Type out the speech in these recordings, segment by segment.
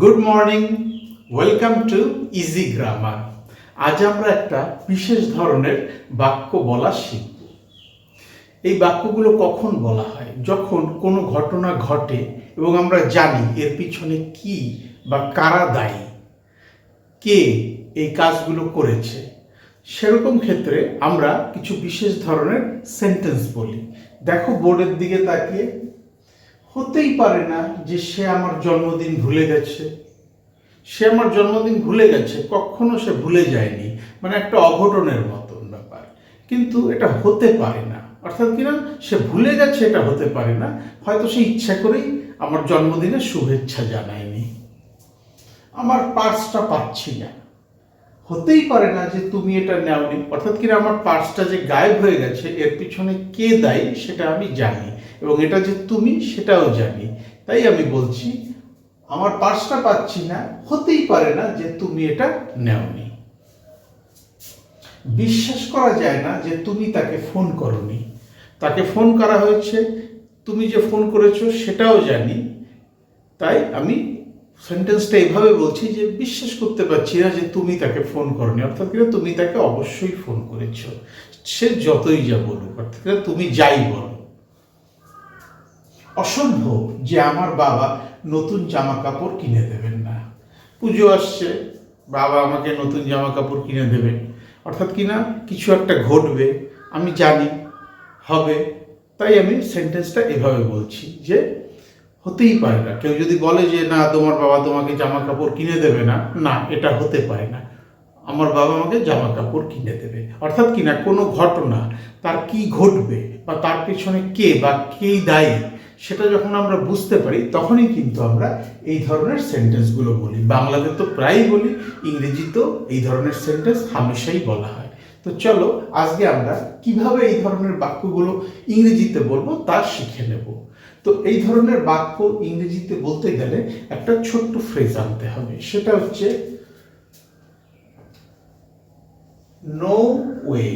Good morning welcome to easy grammar আজ আমরা একটা বিশেষ ধরনের বাক্য বলা শিখব। এই বাক্যগুলো কখন বলা হয়? যখন কোনো ঘটনা ঘটে এবং আমরা জানি এর পিছনে কি বা কারা দায়ী? কে এই কাজগুলো করেছে? সেরকম ক্ষেত্রে আমরা কিছু বিশেষ ধরনের সেন্টেন্স বলি। দেখো বোর্ডের দিকে তাকিয়ে হতেই পারে না যে সে আমার জন্মদিন ভুলে গেছে। সে আমার জন্মদিন ভুলে গেছে, কখনো সে ভুলে যায়নি। মানে একটা অঘটনের মতন ব্যাপার। কিন্তু এটা হতে পারে না। অর্থাৎ কিনা সে ভুলে গেছে, এটা হতে পারে না। হয়তো সে ইচ্ছা করেই আমার জন্মদিনে শুভেচ্ছা জানায়নি। আমার পার্সটা পাচ্ছি না। হতেই পারে না যে তুমি এটা নেওনি। অর্থাৎ কিনা আমার পার্সটা যে গায়েব হয়ে গেছে, এর পিছনে কে দায়ী সেটা আমি জানি। এবং এটা যে তুমি, সেটাও জানি। তাই আমি বলছি, আমার পার্সটা পাচ্ছি না, হতেই পারে না যে তুমি এটা নেওনি। বিশ্বাস করা যায় না যে তুমি তাকে ফোন করনি। তাকে ফোন করা হয়েছে, তুমি যে ফোন করেছ, সেটাও জানি। তাই আমি সেন্টেন্সটা এইভাবে বলছি যে বিশ্বাস করতে পারছি না যে তুমি তাকে ফোন করনি। অর্থাৎ কিনা তুমি তাকে অবশ্যই ফোন করেছ। সে যতই যা বলুক, অর্থাৎ তুমি যাই বলো। অসম্ভব যে আমার বাবা নতুন জামা কাপড় কিনে দেবেন না। পুজো আসছে, বাবা আমাকে নতুন জামা কাপড় কিনে দেবেন। অর্থাৎ কিনা কিছু একটা ঘটবে, আমি জানি, হবে। তাই আমি সেন্টেন্সটা এভাবে বলছি যে হতেই পারে না। কেউ যদি বলে যে, না, তোমার বাবা তোমাকে জামা কাপড় কিনে দেবে না। না, এটা হতে পারে না। আমার বাবা আমাকে জামা কাপড় কিনে দেবে। অর্থাৎ কিনা কোনো ঘটনা, তার কি ঘটবে বা তার পেছনে কে বা কেই দায়ী সেটা যখন আমরা বুঝতে পারি, তখনই কিন্তু আমরা এই ধরনের সেন্টেন্সগুলো বলি। বাংলাতে তো প্রায়ই বলি, ইংরেজিতেও এই ধরনের সেন্টেন্স হামেশাই বলা হয়। তো চলো, আজকে আমরা কীভাবে এই ধরনের বাক্যগুলো ইংরেজিতে বলব তা শিখে নেব। তো এই ধরনের বাক্য ইংরেজিতে বলতে গেলে একটা ছোট্ট ফ্রেজ আনতে হবে। সেটা হচ্ছে নো ওয়ে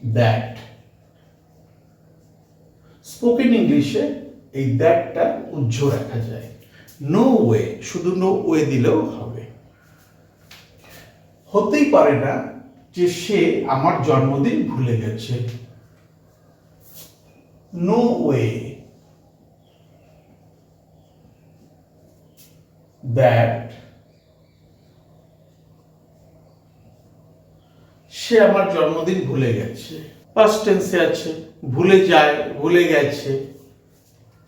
দ্যাট স্পোকেন ইংলিশে এই দ্যাটটা উজ্জ্ব রাখা যায়। নো ওয়ে শুধু নো ওয়ে দিলেও হবে। হতেই পারে না যে সে আমার জন্মদিন ভুলে গেছে। নো ওয়ে দ্যাট সে আমার জন্মদিন ভুলে গেছে। পাস্ট টেন্সে আছে, ভুলে যায়, ভুলে গেছে।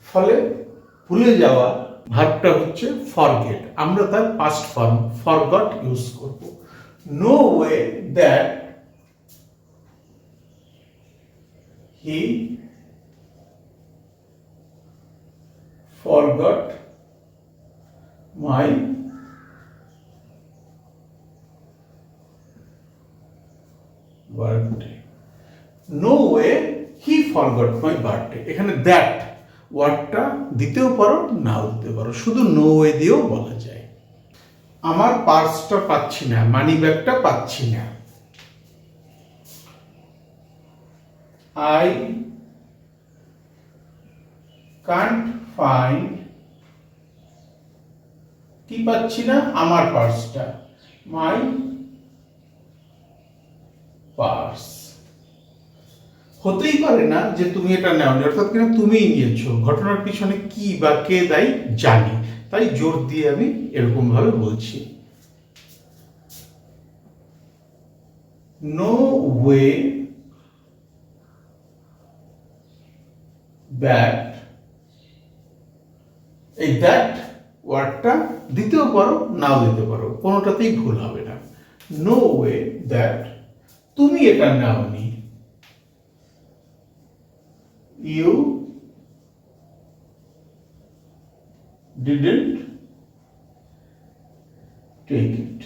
ফলে ভুলে যাওয়া ভাবটা হচ্ছে ফরগেট আমরা তার পাস্ট ফর্ম ফরগট ইউজ করব। No way that he forgot my birthday no way forgot my birthday এখানে দ্যাট ওয়ার্ডটা দিতেও পারো, নাও দিতে পারো। শুধু নো ওয়ে দিয়েও বলা যায়। আমার পার্সটা পাচ্ছি না মানি ব্যাগটা পাচ্ছি না। আই কান্ট ফাইন্ড কি পাচ্ছি না? আমার পার্সটা মাই পার্স হতেই পারে না যে তুমি এটা নেওনি, অর্থাৎ কিনা তুমিই নিয়েছো। ঘটনার পিছনে কি বা কে দায়ী জানি। তাই জোর দিয়ে আমি এরকম ভাবে বলছি। নো ওয়ে দ্যাট এই দ্যাট ওয়ার্ডটা দিতেও পারো, নাও দিতে পারো। কোনোটাতেই ভুল হবে না। নো ওয়ে দ্যাট তুমি এটা নাওনি। You didn't take it.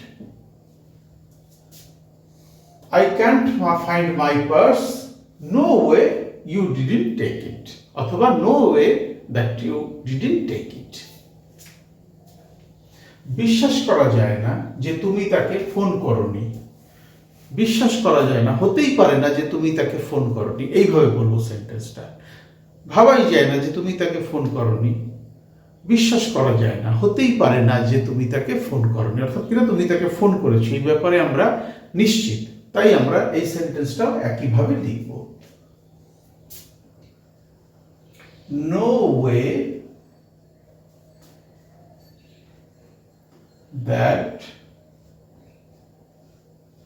I can't find my purse. No way you didn't take it. অথবা no way that you didn't take it. বিশ্বাস করা যায় না যে তুমি তাকে ফোন করনি বিশ্বাস করা যায় না হতেই পারে না যে তুমি তাকে ফোন করনি এইভাবে বলব সেন্টেন্সটা ভাবাই যায় না যে তুমি তাকে ফোন করনি। বিশ্বাস করা যায় না, হতেই পারে না যে তুমি তাকে ফোন করনি। অর্থাৎ কিনা তুমি তাকে ফোন করেছ, এই ব্যাপারে আমরা নিশ্চিত। তাই আমরা এই সেন্টেন্সটাও একইভাবে লিখব। No way that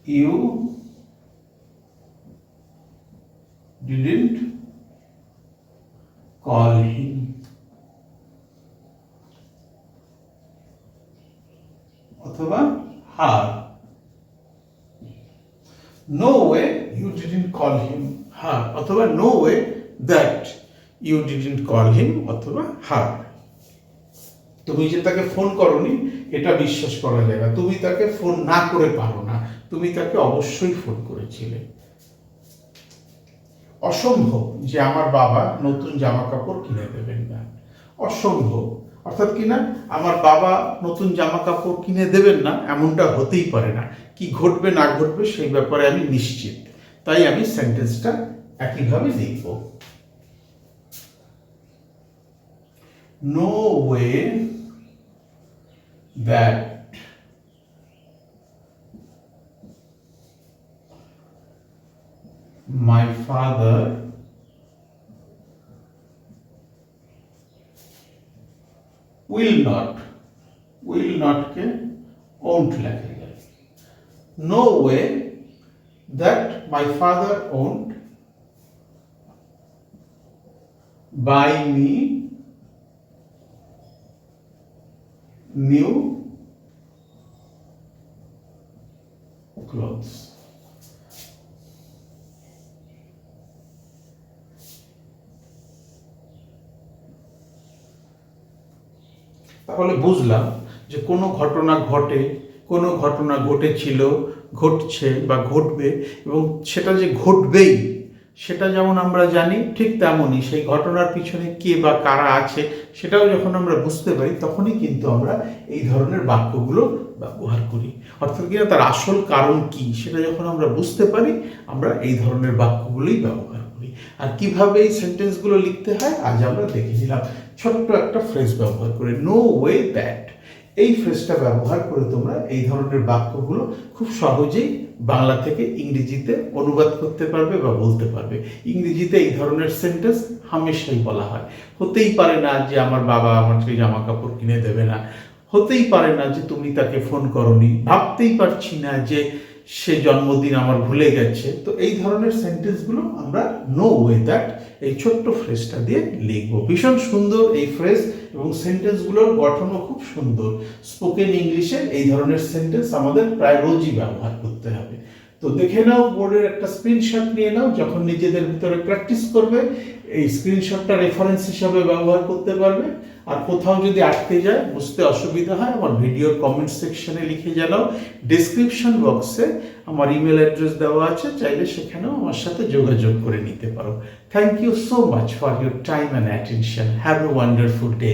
you didn't call him. অথবা her no way you didn't call him her অথবা no way that you didn't call him অথবা হার তুমি যে তাকে ফোন করনি, এটা বিশ্বাস করা যায় না। তুমি তাকে ফোন না করে পারো না। তুমি তাকে অবশ্যই ফোন করেছিলে। অসম্ভব যে আমার বাবা নতুন জামা কাপড় কিনে দেবেন না। অসম্ভব। অর্থাৎ কিনা আমার বাবা নতুন জামা কাপড় কিনে দেবেন না, এমনটা হতেই পারে না। কি ঘটবে, না ঘটবে, সেই ব্যাপারে আমি নিশ্চিত। তাই আমি সেন্টেন্সটা একইভাবে লিখব। No way that my father will not will not के won't लगेगा no way that my father won't buy me new তাহলে বুঝলাম যে কোনো ঘটনা ঘটে, কোনো ঘটনা ঘটেছিল, ঘটছে বা ঘটবে এবং সেটা যে ঘটবেই, সেটা যেমন আমরা জানি ঠিক তেমনই সেই ঘটনার পিছনে কে বা কারা আছে সেটাও যখন আমরা বুঝতে পারি তখনই কিন্তু আমরা এই ধরনের বাক্যগুলো ব্যবহার করি। অর্থাৎ কিনা তার আসল কারণ কি সেটা যখন আমরা বুঝতে পারি, আমরা এই ধরনের বাক্যগুলোই ব্যবহার আর কীভাবে এই সেন্টেন্সগুলো লিখতে হয়, আজ আমরা দেখে নিলাম। ছোট্ট একটা ফ্রেজ ব্যবহার করে নো ওয়ে দ্যাট এই ফ্রেজটা ব্যবহার করে তোমরা এই ধরনের বাক্যগুলো খুব সহজেই বাংলা থেকে ইংরেজিতে অনুবাদ করতে পারবে বা বলতে পারবে। ইংরেজিতে এই ধরনের সেন্টেন্স হামেশাই বলা হয়। হতেই পারে না যে আমার বাবা আমাকে জামা কাপড় কিনে দেবে না। হতেই পারে না যে তুমি তাকে ফোন করনি। ভাবতেই পারছি না যে সে জন্মদিন আমার ভুলে গেছে। তো এই ধরনের সেন্টেন্সগুলো আমরা নো ওয়ে দ্যাট এই ছোট্ট ফ্রেজটা দিয়ে লিখব। ভীষণ সুন্দর এই ফ্রেজ এবং সেন্টেন্সগুলোর গঠনও খুব সুন্দর। স্পোকেন ইংলিশে এই ধরনের সেন্টেন্স আমাদের প্রায় রোজই ব্যবহার করতে হবে। তো দেখে নাও বোর্ডের একটা স্ক্রিনশট নিয়ে নাও, যখন নিজেদের ভিতরে প্র্যাকটিস করবে, এই স্ক্রিনশটটা রেফারেন্স হিসাবে ব্যবহার করতে পারবে। আর কোথাও যদি আটকে যায়, বুঝতে অসুবিধা হয়, আমার ভিডিওর কমেন্ট সেকশনে লিখে জানাও। ডিসক্রিপশন বক্সে আমার ইমেল অ্যাড্রেস দেওয়া আছে, চাইলে সেখানেও আমার সাথে যোগাযোগ করে নিতে পারো। Thank you so much for your time and attention have a wonderful day